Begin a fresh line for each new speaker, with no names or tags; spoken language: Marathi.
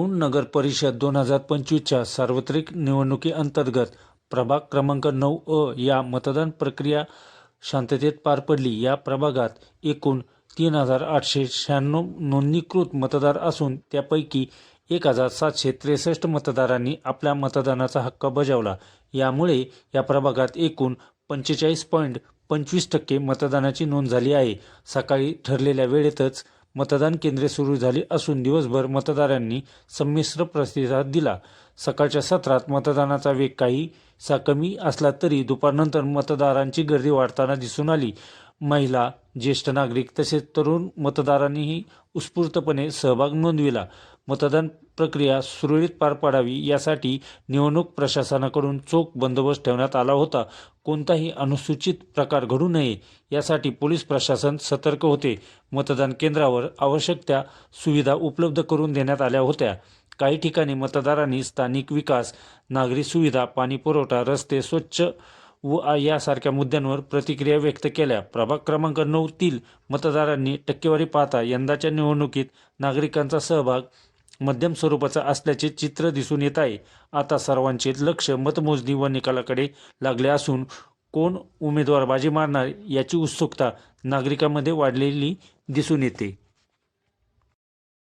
नगर परिषद दोन हजार पंचवीसच्या सार्वत्रिक निवडणुकीअंतर्गत प्रभाग क्रमांक नऊ अ या मतदान प्रक्रिया शांततेत पार पडली. या प्रभागात एकूण तीन हजार आठशे शहाण्णव नोंदणीकृत मतदार असून त्यापैकी एक हजार सातशे त्रेसष्ट मतदारांनी आपल्या मतदानाचा हक्क बजावला. यामुळे या प्रभागात एकूण पंचेचाळीस पॉईंट पंचवीस टक्के मतदानाची नोंद झाली आहे. सकाळी ठरलेल्या वेळेतच मतदान केंद्रे सुरू झाली असून दिवसभर मतदारांनी संमिश्र प्रतिसाद दिला. सकाळच्या सत्रात मतदानाचा वेग काहीसा कमी असला तरी दुपारनंतर मतदारांची गर्दी वाढताना दिसून आली. महिला ज्येष्ठ नागरिक तसेच तरुण मतदारांनीही उत्स्फूर्तपणे सहभाग नोंदविला. मतदान प्रक्रिया सुरळीत पार पाडावी यासाठी निवडणूक प्रशासनाकडून चोख बंदोबस्त ठेवण्यात आला होता. कोणताही अनुसूचित प्रकार घडू नये यासाठी पोलीस प्रशासन सतर्क होते. मतदान केंद्रावर आवश्यक त्या सुविधा उपलब्ध करून देण्यात आल्या होत्या. काही ठिकाणी मतदारांनी स्थानिक विकास नागरी सुविधा पाणी पुरवठा रस्ते स्वच्छ व यासारख्या मुद्द्यांवर प्रतिक्रिया व्यक्त केल्या. प्रभाग क्रमांक नऊतील मतदारांनी टक्केवारी पाहता यंदाच्या निवडणुकीत नागरिकांचा सहभाग मध्यम स्वरूपाचा असल्याचे चित्र दिसून येत आहे. आता सर्वांचे लक्ष मतमोजणी व निकालाकडे लागले असून कोण उमेदवार बाजी मारणार याची उत्सुकता नागरिकांमध्ये वाढलेली दिसून येते.